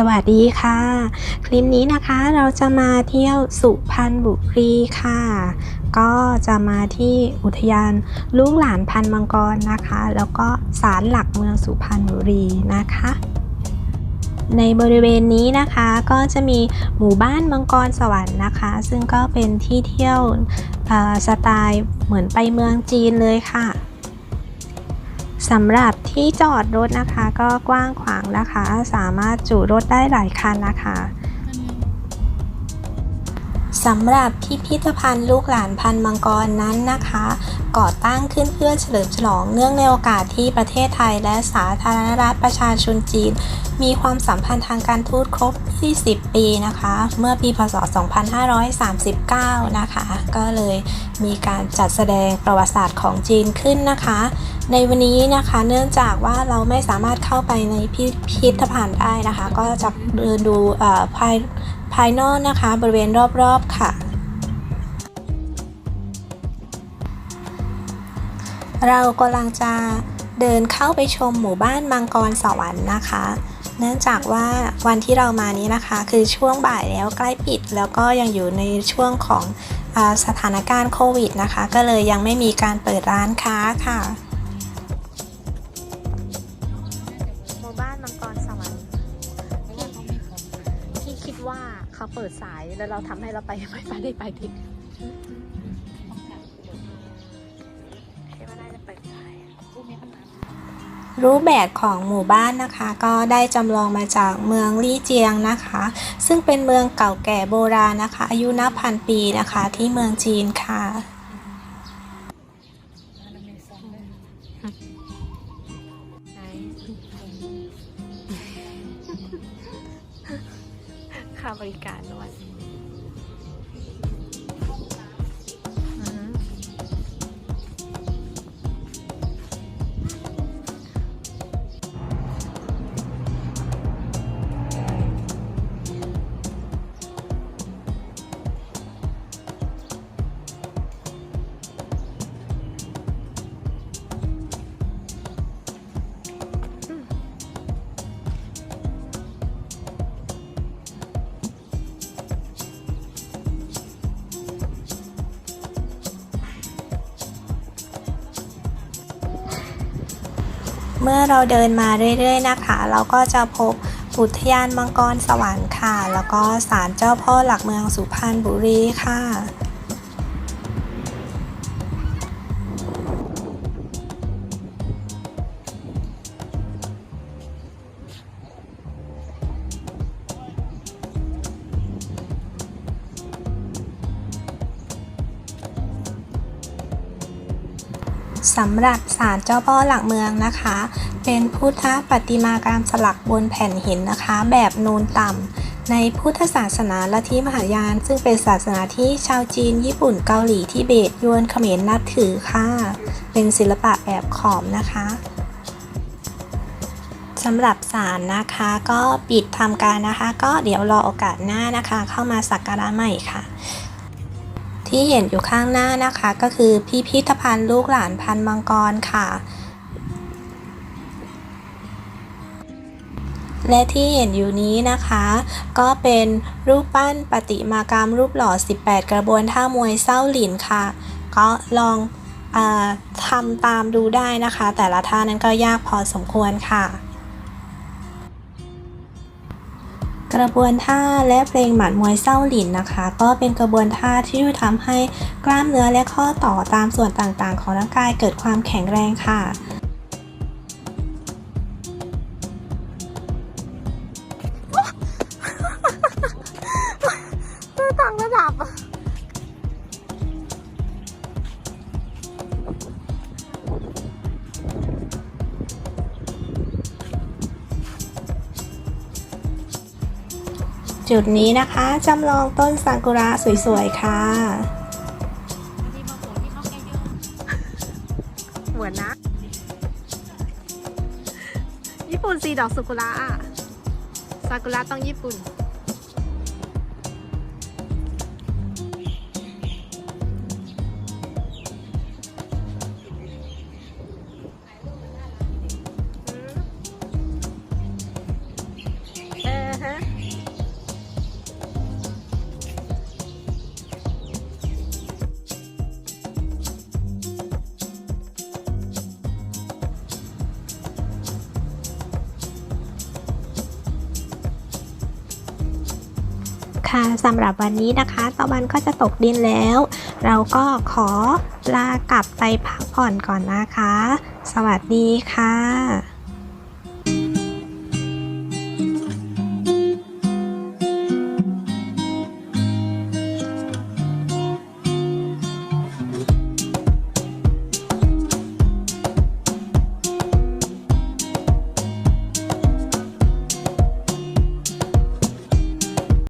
สวัสดีค่ะ คลิปนี้นะคะเราจะมาเที่ยวสุพรรณบุรีค่ะ ก็จะมาที่อุทยานลูกหลานพันมังกรนะคะ แล้วก็ศาลหลักเมืองสุพรรณบุรีนะคะ ในบริเวณนี้นะคะก็จะมีหมู่บ้านมังกรสวรรค์นะคะ ซึ่งก็เป็นที่เที่ยวสไตล์เหมือนไปเมืองจีนเลยค่ะ สำหรับที่จอดรถนะคะก็กว้างขวางนะคะ สามารถจุรถได้หลายคันนะคะ สำหรับพิพิธภัณฑ์ลูกหลานพันมังกรนั้นนะคะ ก่อตั้งขึ้นเพื่อเฉลิมฉลองเนื่องในโอกาสที่ประเทศไทยและสาธารณรัฐประชาชนจีน มีความสัมพันธ์ทางการทูตครบ20ปีนะคะ เมื่อปีพศ 2539 นะคะ ก็เลยมีการจัดแสดงประวัติศาสตร์ของจีนขึ้นนะคะ ในวันนี้นะคะเนื่องจากว่าเราไม่สามารถเข้าไปในพิพิธภัณฑ์ได้นะคะ ก็จะเดินดูอ่อภาย ภายนอกนะคะบริเวณรอบๆค่ะ เรากำลังจะเดินเข้าไปชมหมู่บ้านมังกรสวรรค์นะคะ เนื่องจากว่าวันที่เรามานี้นะคะ คือช่วงบ่ายแล้วใกล้ปิด แล้วก็ยังอยู่ในช่วงของอสถานการณ์โควิดนะคะ ก็เลยยังไม่มีการเปิดร้านค้าค่ะ ว่าเขาเปิดสายแล้วเราทำให้เราไปไม่ไปได้ไปทิศคิดว่าน่าจะเปิดสายรูปแบบของหมู่บ้านนะคะก็ได้จำลองมาจากเมืองลี่เจียงนะคะ ซึ่งเป็นเมืองเก่าแก่โบราณนะคะ อายุนับพันปีนะคะที่เมืองจีนค่ะ ค่าบริการด้วย เมื่อเราเดินมาเรื่อยๆนะคะ เราก็จะพบอุทยานมังกรสวรรค์ค่ะ แล้วก็ศาลเจ้าพ่อหลักเมืองสุพรรณบุรีค่ะ สำหรับศาลเจ้าพ่อหลักเมืองนะคะ เป็นพุทธประติมากรรมสลักบนแผ่นหินนะคะ แบบนูนต่ำ ในพุทธศาสนาลัทธิมหายาน ซึ่งเป็นศาสนาที่ชาวจีน ญี่ปุ่นเกาหลีทิเบตยวนเขมรนับถือค่ะ เป็นศิลปะแบบขอมนะคะสำหรับศาลนะคะก็ปิดทำการนะคะ ก็เดี๋ยวรอโอกาสหน้านะคะ เข้ามาสักการะใหม่ค่ะ ที่เห็นอยู่ข้างหน้านะคะ ก็คือพิพิธภัณฑ์ลูกหลานพันมังกรค่ะ และที่เห็นอยู่นี้นะคะ ก็เป็นรูปปั้นประติมากรรมรูปหล่อ 18 กระบวนท่ามวยเศร้าหลินค่ะ ก็ลองอทำตามดูได้นะคะ แต่ละท่านั้นก็ยากพอสมควรค่ะ กระบวนท่าและเพลงหมัดมวยเศร้าหลินนะคะ ก็เป็นกระบวนท่าที่ช่วยทำให้กล้ามเนื้อและข้อต่อตามส่วนต่างๆ ของร่างกายเกิดความแข็งแรงค่ะ จุดนี้นะคะจำลองต้นซากุระสวยๆ ค่ะ เหมือนนะ ญี่ปุ่นสีดอกซากุระอะซากุระต้องญี่ปุ่น ค่ะสำหรับวันนี้นะคะตะวันก็จะตกดินแล้ว เราก็ขอลากลับไปพักผ่อนก่อนนะคะ สวัสดีค่ะ